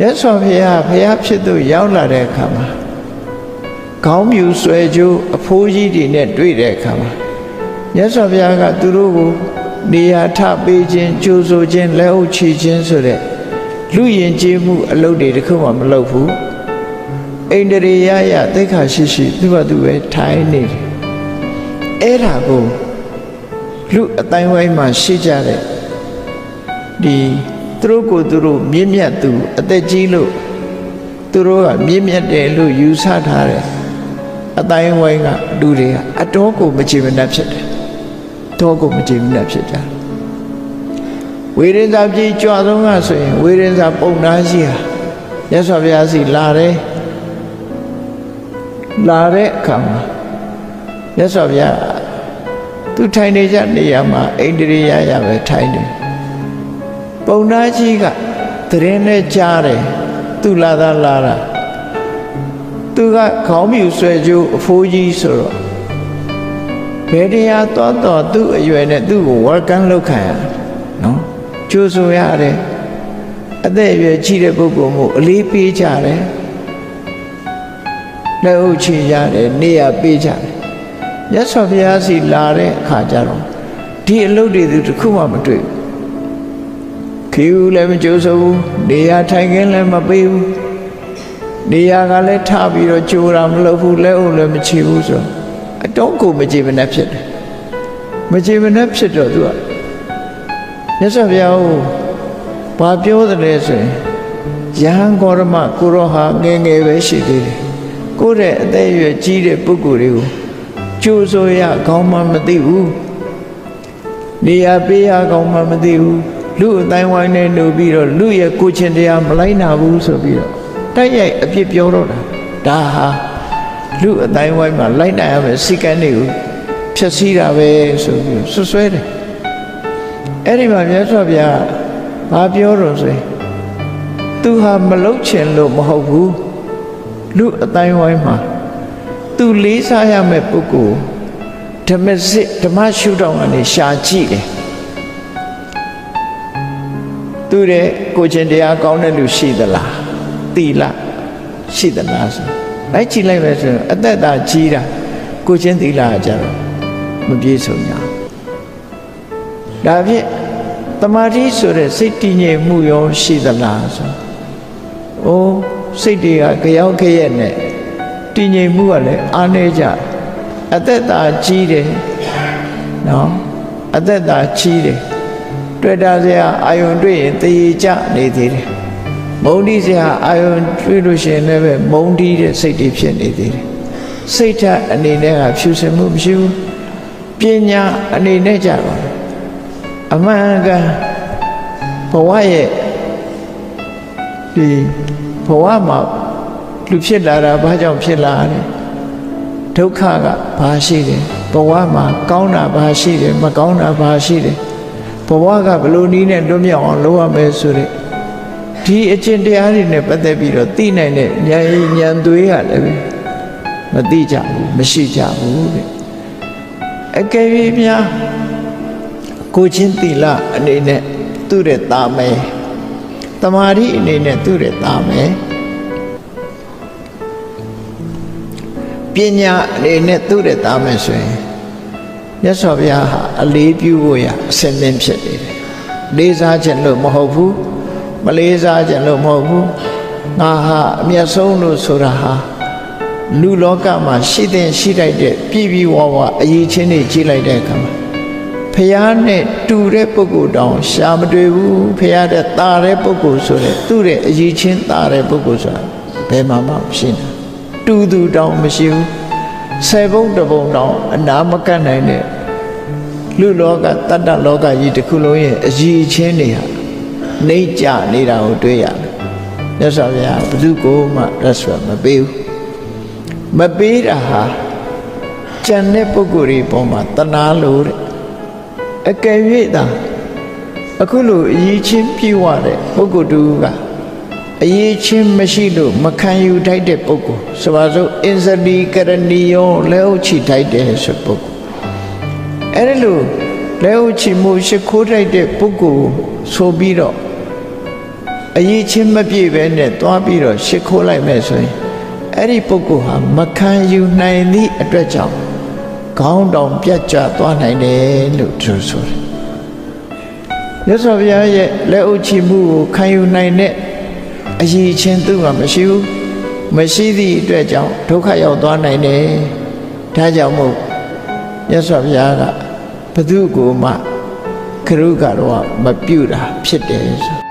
ရသော်ဘုရားဘုရားဖြစ်သူရောက်လာတဲ့အခါမှာခေါင်းမြူဆွဲကြိုးအဖိုးကြီးတွေနဲ့တွေ့တဲ့အခါမှာရသော်ဘုရားကသူတို့ကိုနေရာထပေးခြင်းကြိုးဆိုခြင်းလက်အုပ်ချီခြင်းဆိုတဲ့လူယဉ်ကျေးမှုအလုပ်တွေတစ်ခုမှမလုပ်ဘူးအိန္ဒြေယယသိက္ခာရှိရှိသူ့ဘာသူပဲထိုင်နေတယ်အဲ့ဒါကိုလူအတိုင်းဝိုင်းမှာရှိကြတဲ့ဒီ သူတို့ကိုသူတို့မြင့်မြတ်သူအသက်ကြီးလို့သူတို့ကမြင့်မြတ်တယ်လို့ယူဆထားတယ်အတိုင်းဝိုင်းကလူတွေကအတော်ကိုမချေမနှက်ဖြစ်တယ်တော့ကိုမချေမနှက်ဖြစ်ကြတယ်ဝေရင်သာပြည်ကြွဆုံးကဆိုရင်ဝေရင်သာပုံနာရှိဟာရသော်ဘုရားစီလာတယ်လာတဲ့အခါမှာရသော်ဘုရားသူထိုင်နေကြနေရာမှာအိန္ဒြေယရပဲထိုင်နေ ပုံနာကြီးကသတင်းနဲ့ကြားတယ်သူလာတာလာတာသူကခေါင်းမြူဆွဲကြိုးအဖိုးကြီးဆိုတော့ဘယ်တရားတော်တော်သူ့အရွယ်နဲ့သူ့ကိုဝါကန်လောက်ခံရနော်ကျိုးဆိုရတယ်အသက်အရွယ်ကြီးတဲ့ပုဂ္ဂိုလ်မို့အလေးပေးကြတယ်လက်ဥချီရတယ်နေရပေးကြတယ်မြတ်စွာဘုရားစီလာတဲ့အခါကျတော့ဒီအလုပ်တွေသူတစ်ခုမှမတွေ့ဘူး ခေဦးလည်းမကြိုးစိုးဘူးနေရာထိုင်ခင်းလည်းမပေးဘူးနေရာကလည်းထပြီးတော့ကြိုးတာမလုပ်ဘူးလက်ဥလည်းမချီဘူးဆိုတော့အတော့ကိုမကြည်မနှက်ဖြစ်တယ်မကြည်မနှက်ဖြစ်တော့သူကမြတ်စွာဘုရားကိုဘာပြောတယ်လဲဆိုရင်ယဟန်ဂေါရမကိုရောဟာငယ်ငယ်ပဲရှိသေးတယ်ကိုယ့်ရဲ့အသက်အရွယ်ကြီးတဲ့ပုဂ္ဂိုလ်တွေကိုကြိုးစိုးရခေါင်းမှမသိဘူးနေရာပေးရခေါင်းမှမသိဘူး လူအတိုင်းဝိုင်းနဲ့နှုတ်ပြီးတော့လူရဲ့ကိုယ်ချင်းတရားမလိုက်နာဘူးဆိုပြီးတော့တိုက်ရိုက်အပြစ်ပြောတော့တာဒါဟာလူအတိုင်းဝိုင်းမှာလိုက်နာရမယ်စိတ်ကန်းတွေကိုဖြည့်ဆည်းတာပဲဆိုပြီးဆွဆွဲတယ်အဲ့ဒီမှာမြတ်စွာဘုရားဘာပြောတော့ဆိုရင်သူဟာမလုတ်ချင်လို့မဟုတ်ဘူးလူအတိုင်းဝိုင်းမှာသူလေးစားရမယ့်ပုဂ္ဂိုလ်ဓမ္မစစ်ဓမ္မရှုထောင့်ကနေရှာကြည့်တယ် သူတဲ့ကိုချင်းတရားကောင်းတဲ့လူရှိသလားတိလရှိသလားဆိုလိုက်ကြည့်လိုက်ပဲဆိုရင်အသက်တာကြီးတာကိုချင်းတိလကကြတော့မပြေဆုံးကြဘူးဒါဖြင့်တမာတိဆိုတဲ့စိတ်တည်ငြိမ်မှုရောရှိသလားဆိုအိုးစိတ်တွေကကြောက်ခရက်နဲ့တည်ငြိမ်မှုကလည်းအားနေကြအသက်တာကြီးတယ်နော်အသက်တာကြီးတယ် တွေ့တာစရာအာယုံတွေ့ရင်တည်ကြနေသေးတယ်မုံတီးစရာအာယုံတွေ့လို့ရှိရင်လည်းပဲမုံတီးတဲ့စိတ်တွေဖြစ်နေသေးတယ်စိတ်ဓာတ်အနေနဲ့ကဖြူစင်မှုမရှိဘူးပညာအနေနဲ့ကြတော့အမှန်ကန်ဘဝရဲ့ဒီဘဝမှာလူဖြစ်လာတာဘာကြောင့်ဖြစ်လာလဲဒုက္ခကဘာရှိတယ်ဘဝမှာကောင်းတာဘာရှိတယ်မကောင်းတာဘာရှိတယ် ဘဝကဘလို့နည်းနဲ့လွတ်မြောက်အောင်လုပ်ရမယ်ဆိုတဲ့ဒီအကျင့်တရားတွေနဲ့ပတ်သက်ပြီးတော့သိနိုင်တဲ့ဉာဏ်ဉာဏ်သွေးကလည်းမသိကြဘူးမရှိကြဘူးတဲ့အကယ်၍များကိုချင်းတိလအနေနဲ့သူ့ရဲ့တာမယ်တမာရီအနေနဲ့သူ့ရဲ့တာမယ်ပညာအနေနဲ့သူ့ရဲ့တာမယ်ဆိုရင် မြတ်စွာဘုရားဟာအလေးပြုဖို့ရအစင်သင်ဖြစ်နေတယ်လေးစားခြင်းလို့မဟုတ်ဘူးမလေးစားခြင်းလို့မဟုတ်ဘူးငါဟာအမျက်ဆုံးလို့ဆိုတာဟာလူလောကမှာရှိတဲ့ရှိတိုက်တဲ့ပြည်ပြည်ဝဝအရေးချင်းတွေကြီးလိုက်တဲ့အခါမှာဖះနဲ့တူတဲ့ပုဂ္ဂိုလ်တောင်ရှာမတွေ့ဘူးဖះတဲ့ตาတဲ့ပုဂ္ဂိုလ်ဆိုတဲ့သူ့ရဲ့အရေးချင်းตาတဲ့ပုဂ္ဂိုလ်ဆိုတာဘယ်မှာမှမရှိဘူးတူသူတောင်မရှိဘူးဆယ်ဘုံတစ်ဘုံတောင်အနာမကတ်နိုင်တဲ့ လူလောကတတ္တလောကကြီးတစ်ခုလုံးရဲ့အရေးချင်းတွေဟာနှိမ့်ကြနေတာကိုတွေ့ရတယ်မြတ်စွာဘုရားဘု து ကိုမှရသမပေးဘူးမပေးတာဟာကြံတဲ့ပုဂ္ဂိုလ်တွေပေါ်မှာတနာလို့တဲ့အကယ်၍သာအခုလိုအရေးချင်းပြည့်ဝတဲ့ပုဂ္ဂိုလ်တူကအရေးချင်းမရှိလို့မခံယူထိုက်တဲ့ပုဂ္ဂိုလ်ဆိုပါစို့အင်ဇလီကရဏီယောလက်ဥချီထိုက်တဲ့ဆိုပုဂ္ဂိုလ် အဲ့ဒါလို့လက်ဥချီမှုရှိခိုးထိုက်တဲ့ပုဂ္ဂိုလ်ဆိုပြီးတော့အရေးချင်းမပြည့်ပဲနဲ့သွားပြီးတော့ရှ िख ိုးလိုက်မယ်ဆိုရင်အဲ့ဒီပုဂ္ဂိုလ်ဟာမခံယူနိုင်သည့်အတွက်ကြောင့်ခေါင်းတောင်ပြတ်ကျသွားနိုင်တယ်လို့သူဆိုတယ်မြတ်စွာဘုရားရဲ့လက်အုပ်ချီမှုကိုခံယူနိုင်တဲ့အရေးချင်းသူ့မှာမရှိဘူးမရှိသည့်အတွက်ကြောင့်ဒုက္ခရောက်သွားနိုင်တယ်ဒါကြောင့်မို့မြတ်စွာဘုရားက ဘု து ကိုမှခရုကတော့မပြုတ်တာဖြစ်တယ်ဆို